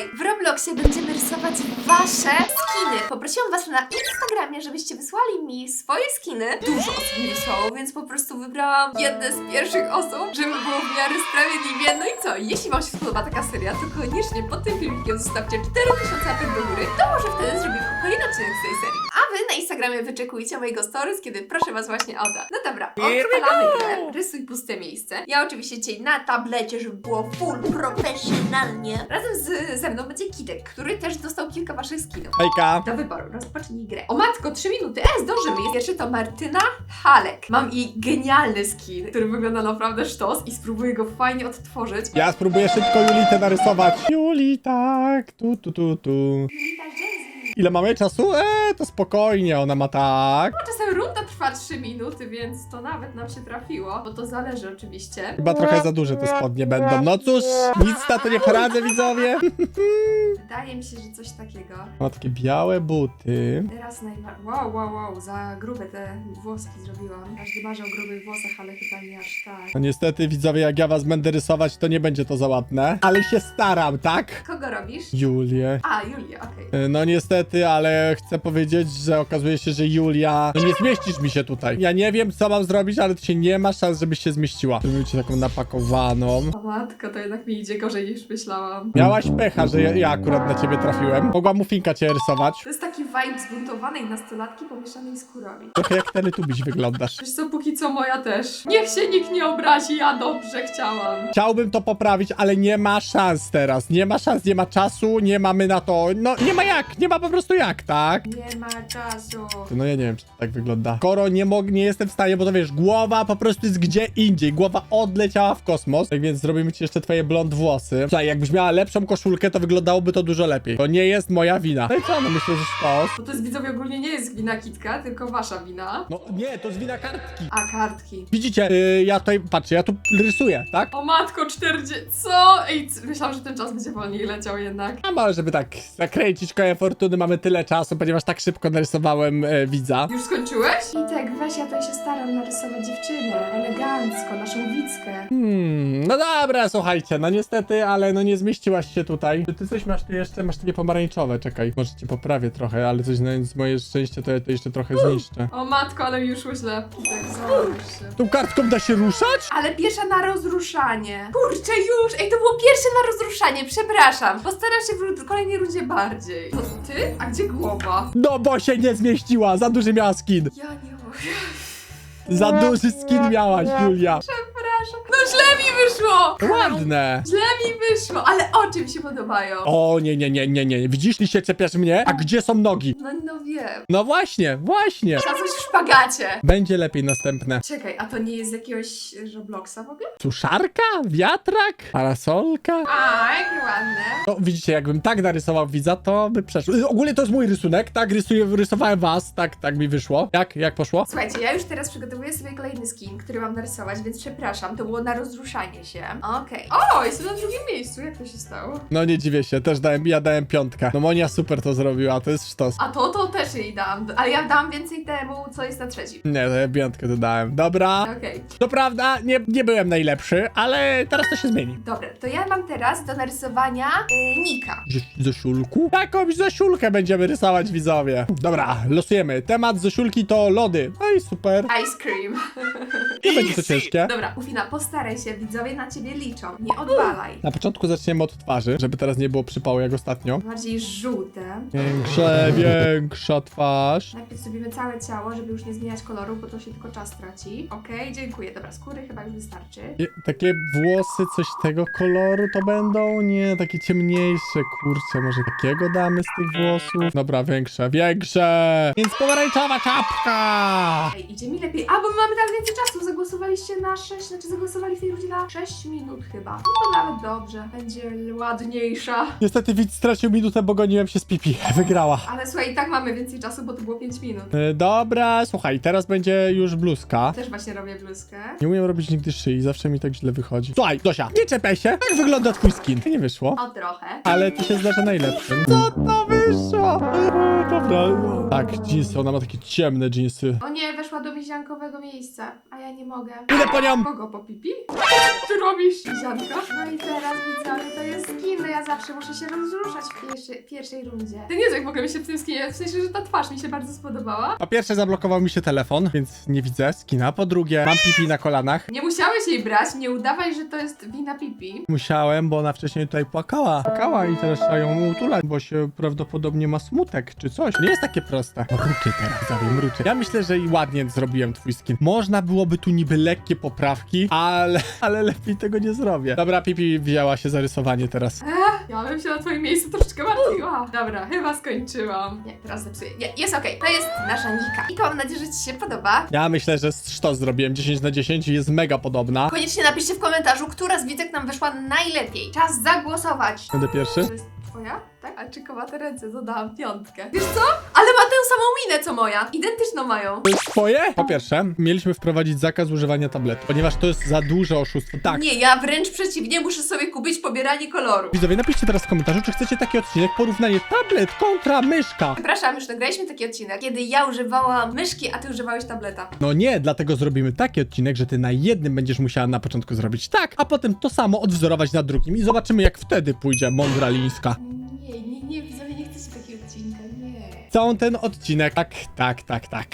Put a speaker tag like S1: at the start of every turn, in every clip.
S1: Dzisiaj w Robloxie będziemy rysować wasze skiny. Poprosiłam was na Instagramie, żebyście wysłali mi swoje skiny. Dużo osób mi wysłało, więc po prostu wybrałam jedne z pierwszych osób, żeby było w miarę sprawiedliwie. No i co? Jeśli wam się spodoba taka seria, to koniecznie pod tym filmikiem zostawcie 4000 łapek do góry. To może wtedy zrobimy kolejny odcinek z tej serii. Instagramie wyczekujcie mojego stories, kiedy proszę was właśnie o to. No dobra, odpalamy grę. Rysuj puste miejsce. Ja oczywiście dzisiaj na tablecie, żeby było full profesjonalnie. Razem z, ze mną będzie Kitek, który też dostał kilka waszych skinów.
S2: Hejka!
S1: Do wyboru, rozpocznij grę. O matko, 3 minuty, e, zdążymy. Pierwszy to Martyna Halek. Mam jej genialny skin, który wygląda naprawdę sztos i spróbuję go fajnie odtworzyć.
S2: Ja spróbuję szybko Julitę narysować. Juli, tak, tu, tu, tu, tu.
S1: Julita Jazzy.
S2: Ile mamy czasu? Eee, to spokojnie, ona ma tak.
S1: Czasem runda trwa 3 minuty, więc to nawet nam się trafiło, bo to zależy oczywiście.
S2: Chyba trochę za duże te spodnie będą. No cóż, nic na to nie poradzę, widzowie.
S1: Wydaje mi się, że coś takiego.
S2: Ma takie białe buty.
S1: Teraz najbardziej. Wow, wow, wow, za grube te włoski zrobiłam. Każdy marzy o grubych włosach, ale chyba nie aż tak.
S2: No niestety, widzowie, jak ja was będę rysować, to nie będzie to za ładne. Ale się staram, tak?
S1: Kogo robisz?
S2: Julię.
S1: A, Julia, okej.
S2: No niestety, ale chcę powiedzieć, że okazuje się, że Julia... No nie zmieścisz mi się tutaj. Ja nie wiem, co mam zrobić, ale to się nie ma szans, żebyś się zmieściła. Zrobimy ci taką napakowaną.
S1: O matko, to jednak mi idzie gorzej niż myślałam.
S2: Miałaś pecha, że ja, ja akurat na ciebie trafiłem. Mogła mufinka cię rysować.
S1: To jest taki vibe zbuntowanej nastolatki pomieszanej z kurami.
S2: Trochę jak Teletubiś wyglądasz.
S1: Wiesz co, póki co moja też. Niech się nikt nie obrazi, ja dobrze chciałam.
S2: Chciałbym to poprawić, ale nie ma szans teraz. Nie ma szans, nie ma czasu, nie mamy na to. No, nie ma jak, nie ma po prostu jak, tak?
S1: Nie ma czasu.
S2: No ja nie wiem, czy to tak wygląda. Skoro nie, mog, nie jestem w stanie, bo to wiesz, głowa po prostu jest gdzie indziej. Głowa odleciała w kosmos. Tak więc zrobimy ci jeszcze twoje blond włosy. Słuchaj, jakbyś miała lepszą koszulkę, to wyglądałoby to dużo lepiej. To nie jest moja wina. No i co, no myślę, że sztos.
S1: Bo to jest widzowie ogólnie nie jest wina Kitka, tylko wasza wina.
S2: No nie, to jest wina kartki.
S1: A, kartki.
S2: Widzicie, yy, ja tutaj, patrzcie, ja tu rysuję, tak?
S1: O matko, 40. Co? Ej, c- myślałam, że ten czas będzie wolniej leciał jednak.
S2: A może, żeby tak zakręcić kołem fortuny, mamy tyle czasu, ponieważ tak szybko narysowałem e, widza.
S1: Już skończyłeś? Tak, weź, ja tutaj się staram narysować dziewczynę. Elegancko, naszą widzkę.
S2: Hmm, no dobra, słuchajcie, no niestety, ale no nie zmieściłaś się tutaj. Ty coś masz tu jeszcze, masz takie pomarańczowe, czekaj. Może cię poprawię trochę, ale coś na z moje szczęście to ja to jeszcze trochę zniszczę.
S1: O matko, ale już źle. Tak, się.
S2: Tą kartką da się ruszać?
S1: Ale pierwsza na rozruszanie. Kurczę, już! Ej, to było pierwsze na rozruszanie, przepraszam. Postaram się w kolejnej rundzie bardziej. To ty? A gdzie głowa?
S2: No bo się nie zmieściła, za duży miała skin.
S1: Ja nie.
S2: Za duży skin miałaś, Julia.
S1: Przepraszam. No źle mi wyszło!
S2: Ładne.
S1: Źle mi wyszło, ale oczy mi się podobają.
S2: O, nie, nie, nie, nie, nie. Widzisz, się czepiasz mnie? A gdzie są nogi?
S1: No, no wiem.
S2: No właśnie, właśnie.
S1: Trzeba coś w szpagacie.
S2: Będzie lepiej następne.
S1: Czekaj, a to nie jest z jakiegoś Robloxa w ogóle?
S2: Suszarka? Wiatrak? Parasolka?
S1: A, jakie ładne.
S2: No widzicie, jakbym tak narysował widza, to by przeszło. Y, Ogólnie to jest mój rysunek, tak? Rysuję, rysowałem was, tak, tak mi wyszło. Jak, jak poszło?
S1: Słuchajcie, ja już teraz przygotowuję sobie kolejny skin, który mam narysować, więc przepraszam, to było na rozruszanie się. Okej. O, jestem na drugim miejscu, jak to się stało?
S2: No nie dziwię się, też dałem, ja dałem piątkę. No Monia super to zrobiła, to jest sztos.
S1: A to, to też jej dam, ale ja dam więcej temu, co jest na trzecim.
S2: Nie, to ja piątkę dodałem. Dobra.
S1: Okej.
S2: To prawda, nie, nie byłem najlepszy, ale teraz to się zmieni.
S1: Dobra, to ja mam teraz do narysowania y, Nika.
S2: Zosiulku? Jakąś Zosiulkę będziemy rysować, widzowie. Dobra, losujemy. Temat Zosiulki to lody. No i super.
S1: Ice cream.
S2: Nie będzie to ciężkie.
S1: Dobra, Ufina, postaraj się, widzowie na ciebie liczą. Nie odwalaj.
S2: Na początku zaczniemy od twarzy, żeby teraz nie było przypału jak ostatnio.
S1: Bardziej żółte.
S2: Większe, większa twarz.
S1: Najpierw zrobimy całe ciało, żeby już nie zmieniać koloru, bo to się tylko czas traci. Okej, dziękuję. Dobra, skóry chyba już wystarczy.
S2: Je- Takie włosy, coś tego koloru to będą? Nie, takie ciemniejsze, kurczę, może takiego damy z tych włosów? Dobra, większe, większe! Więc pomarańczowa czapka!
S1: Ej, idzie mi lepiej. A, bo my mamy tam więcej czasu. Zagłosowaliście na 6, znaczy zagłosowali w tej rundzie na 6 minut chyba. No to nawet dobrze. Będzie ładniejsza.
S2: Niestety widz stracił minutę, bo goniłem się z Pipi. Wygrała.
S1: Ale słuchaj, i tak mamy więcej czasu, bo to było 5 minut.
S2: E, Dobra, słuchaj, teraz będzie już bluzka.
S1: Też właśnie robię bluzkę.
S2: Nie umiem robić nigdy szyi, zawsze mi tak źle wychodzi. Słuchaj, Dosia, nie czepiaj się. Jak wygląda twój skin? Nie wyszło.
S1: O, trochę.
S2: Ale to się zdarza najlepszym. Co to wyszło? Dobra. Tak, jeansy, ona ma takie ciemne jeansy.
S1: O nie, weszła do miziankowego miejsca, a ja nie mogę.
S2: Idę po nią!
S1: Kogo po pipi? Co ty robisz, mizianka? No i teraz widzowie, to jest skin, no ja zawsze muszę się rozruszać w pierwszej, pierwszej rundzie. Ty nie jak mogę mi się w tym skinie, w sensie, że ta twarz mi się bardzo spodobała.
S2: Po pierwsze zablokował mi się telefon, więc nie widzę skina. Po drugie, mam pipi na kolanach.
S1: Nie musiałeś jej brać, nie udawaj, że to jest wina pipi.
S2: Musiałem, bo ona wcześniej tutaj płakała. Płakała i teraz trzeba ją utulać, bo się prawdopodobnie ma smutek czy coś. Nie jest takie proste. Mruty teraz, zawie, mruty. Ja myślę, że i ładnie zrobiłem twój skin. Można byłoby tu niby lekkie poprawki, ale, ale lepiej tego nie zrobię. Dobra, Pipi wzięła się za rysowanie teraz.
S1: Ja bym się na twoim miejscu troszeczkę martwiła. Dobra, chyba skończyłam. Nie, teraz zepsuję. Nie, jest okej. To jest nasza Nika. Nika, mam nadzieję, że ci się podoba.
S2: Ja myślę, że sztos zrobiłem 10 na 10 i jest mega podobna.
S1: Koniecznie napiszcie w komentarzu, która z witek nam wyszła najlepiej. Czas zagłosować.
S2: Będę pierwszy?
S1: To jest twoja? Kowate ręce? Dodałam piątkę. Wiesz co? Ale ma tę samą minę co moja. Identyczną mają.
S2: Twoje? Po pierwsze, mieliśmy wprowadzić zakaz używania tabletu, ponieważ to jest za duże oszustwo. Tak.
S1: Nie, ja wręcz przeciwnie, muszę sobie kupić pobieranie koloru.
S2: Widzowie, napiszcie teraz w komentarzu, czy chcecie taki odcinek porównanie tablet kontra myszka.
S1: Przepraszam, już nagraliśmy taki odcinek, kiedy ja używałam myszki, a ty używałeś tableta.
S2: No nie, dlatego zrobimy taki odcinek, że ty na jednym będziesz musiała na początku zrobić tak, a potem to samo odwzorować na drugim i zobaczymy jak wtedy pójdzie mądra lińska. Całą ten odcinek, tak, tak, tak, tak.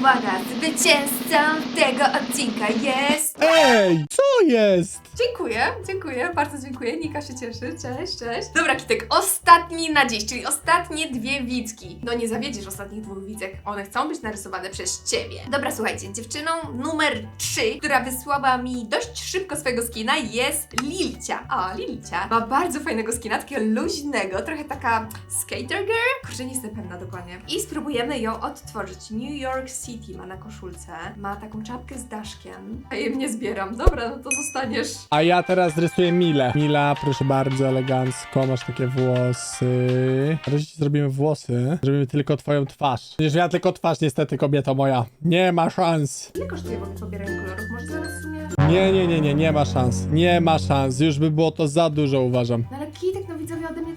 S1: Uwaga, zwycięzcą tego odcinka jest...
S2: Ej, co jest?
S1: Dziękuję, dziękuję, bardzo dziękuję. Nika się cieszy. Cześć, cześć. Dobra, Kitek, ostatni na dziś, czyli ostatnie dwie widzki. No nie zawiedziesz ostatnich dwóch widzek. One chcą być narysowane przez ciebie. Dobra, słuchajcie, dziewczyną numer 3, która wysłała mi dość szybko swojego skina, jest Lilcia. O, Lilcia. Ma bardzo fajnego skina, takiego luźnego, trochę taka skater girl. Kurczę, nie jestem pewna dokładnie. I spróbujemy ją odtworzyć. New York City ma na koszulce. Ma taką czapkę z daszkiem. A jej nie zbieram. Dobra, no to zostaniesz
S2: A ja teraz rysuję Milę. Mila, proszę bardzo, elegancko, masz takie włosy. Na razie ci zrobimy włosy. Zrobimy tylko twoją twarz. Przecież ja tylko twarz, niestety, kobieto moja. Nie ma szans.
S1: Ile kosztuje w ogóle pobieranie kolorów? Może zaraz w sumie...
S2: Nie, nie, nie, nie, nie ma szans. Nie ma szans. Już by było to za dużo, uważam.
S1: No ale Kitek, no widzowie ode mnie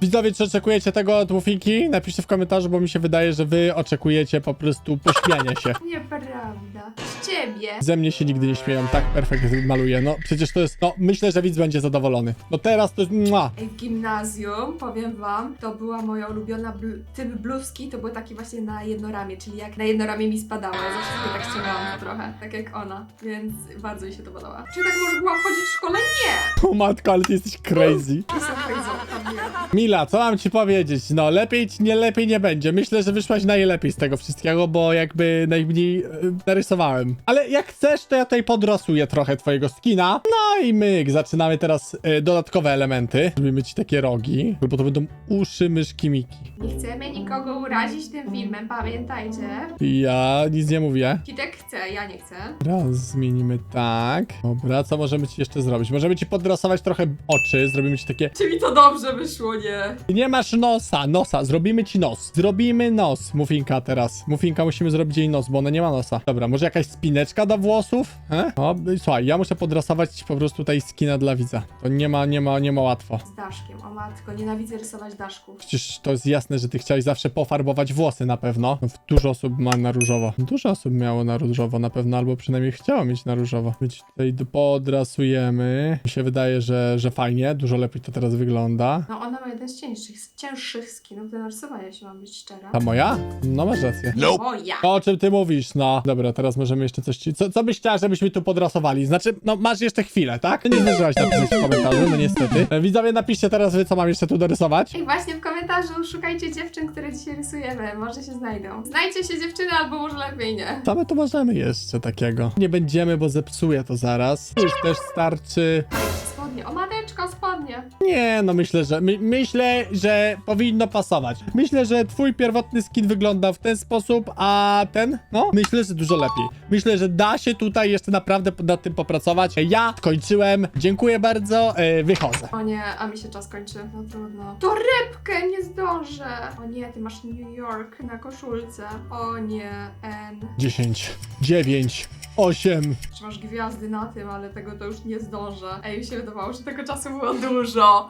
S2: Widzowie, czy oczekujecie tego od Mufinki? Napiszcie w komentarzu, bo mi się wydaje, że wy oczekujecie po prostu pośmiania się.
S1: Nieprawda. Z ciebie.
S2: Ze mnie się nigdy nie śmieją, tak perfekt maluję. No przecież to jest, no myślę, że widz będzie zadowolony. No teraz to jest, mua.
S1: Ej, w gimnazjum, powiem wam, to była moja ulubiona bl- typ bluzki, to były takie właśnie na jedno ramię, czyli jak na jedno ramię mi spadało, ja zawsze sobie tak ściągałam trochę, tak jak ona, więc bardzo mi się to podoba. Czy tak może byłam chodzić w szkole? Nie!
S2: O matko, ale ty jesteś crazy.
S1: Jestem crazy, nie.
S2: Mila, co mam ci powiedzieć? No lepiej, ci- nie lepiej nie będzie. Myślę, że wyszłaś najlepiej z tego wszystkiego, bo jakby najmniej e, Ale jak chcesz, to ja tutaj podrasuję trochę twojego skina. No i myk, zaczynamy teraz e, dodatkowe elementy. Zrobimy ci takie rogi, bo to będą uszy myszki Miki.
S1: Nie chcemy nikogo urazić tym filmem, pamiętajcie.
S2: Ja nic nie mówię.
S1: Kitek ja nie chcę.
S2: Raz zmienimy tak. Dobra, co możemy ci jeszcze zrobić? Możemy ci podrasować trochę oczy, zrobimy ci takie...
S1: Czy mi to dobrze wyszło, nie?
S2: Nie masz nosa, nosa, zrobimy ci nos. Zrobimy nos, Mufinka teraz. Mufinka musimy zrobić jej nos, bo ona nie ma nosa. Dobra, może jakaś spineczka do włosów? He? O, słuchaj, ja muszę podrasować po prostu tutaj skina dla widza. To nie ma, nie ma, nie ma łatwo.
S1: Z daszkiem, o matko, nienawidzę rysować daszków.
S2: Przecież to jest jasne, że ty chciałeś zawsze pofarbować włosy na pewno. No, Dużo osób ma na różowo. Dużo osób miało na różowo na pewno, albo przynajmniej chciało mieć na różowo. My ci tutaj podrasujemy. Mi się wydaje, że, że fajnie, dużo lepiej to teraz wygląda.
S1: No ona ma jeden z cięższych, cięższych skinów do narysowania, jeśli mam być szczera.
S2: Ta moja? No masz rację.
S1: O ja!
S2: To o czym ty mówisz, no. Dobra, teraz możemy jeszcze coś ci... Co, co byś chciała, żebyśmy tu podrasowali? Znaczy, no masz jeszcze chwilę, tak? Nie zdążyłaś napisać w komentarzu, no niestety. E, Widzowie, napiszcie teraz wy, co mam jeszcze tu dorysować.
S1: I właśnie w komentarzu szukajcie dziewczyn, które dzisiaj rysujemy. Może się znajdą. Znajdźcie się dziewczyny, albo może lepiej nie.
S2: My tu możemy jeszcze takiego? Nie będziemy, bo zepsuję to zaraz. Już też starczy.
S1: Spodnie. O mateczko, spodnie.
S2: Nie, no myślę, że my, myślę, że powinno pasować. Myślę, że twój pierwotny skin wygląda w ten sposób, a ten, no, myślę, że dużo lepiej. Myślę, że da się tutaj jeszcze naprawdę nad tym popracować. Ja skończyłem. Dziękuję bardzo. e, Wychodzę.
S1: O nie, a mi się czas kończy. No trudno. Torebkę nie zdążę. O nie, ty masz New York na koszulce. O nie, N.
S2: 10, 9, 8.
S1: Czy masz gwiazdy na tym, ale tego to już nie zdążę. Ej, mi się wydawało, że tego czasu było dużo.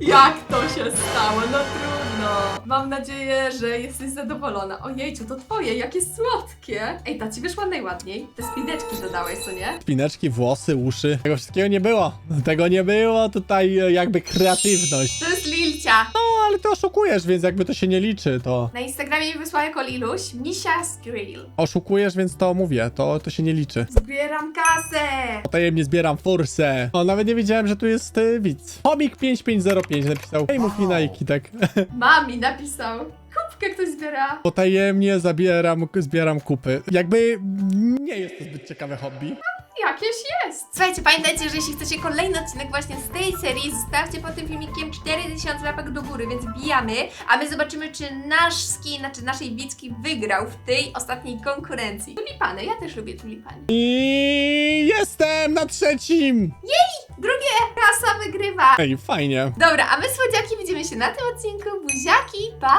S1: Jak to się stało? No trudno. No, mam nadzieję, że jesteś zadowolona. Ojejciu, to twoje, jakie słodkie. Ej, ta ci wyszła najładniej. Te spideczki dodałeś, co nie?
S2: Spineczki, włosy, uszy. Tego wszystkiego nie było. Tego nie było, tutaj e, jakby kreatywność.
S1: To jest Lilcia.
S2: No, ale ty oszukujesz, więc jakby to się nie liczy, to...
S1: Na Instagramie mi wysłała jako Liluś Misia's Grill.
S2: Oszukujesz, więc to mówię, to, to się nie liczy.
S1: Zbieram kasę!
S2: Potajemnie zbieram forsę. O, nawet nie wiedziałem, że tu jest y, widz. Homik5505 napisał. Hej, mów mi tak.
S1: Mami napisał. Kubkę ktoś zbiera.
S2: Potajemnie zabieram, zbieram kupy. Jakby nie jest to zbyt ciekawe hobby.
S1: Jakieś jest. Słuchajcie, pamiętajcie, że jeśli chcecie kolejny odcinek właśnie z tej serii, zostawcie pod tym filmikiem 4000 łapek do góry, więc bijamy, a my zobaczymy, czy nasz skin, znaczy naszej Wicki wygrał w tej ostatniej konkurencji. Tulipany, ja też lubię tulipany.
S2: I jestem na trzecim!
S1: Drugie klasa wygrywa.
S2: Ej, fajnie.
S1: Dobra, a my słodziaki widzimy się na tym odcinku. Buziaki, pa!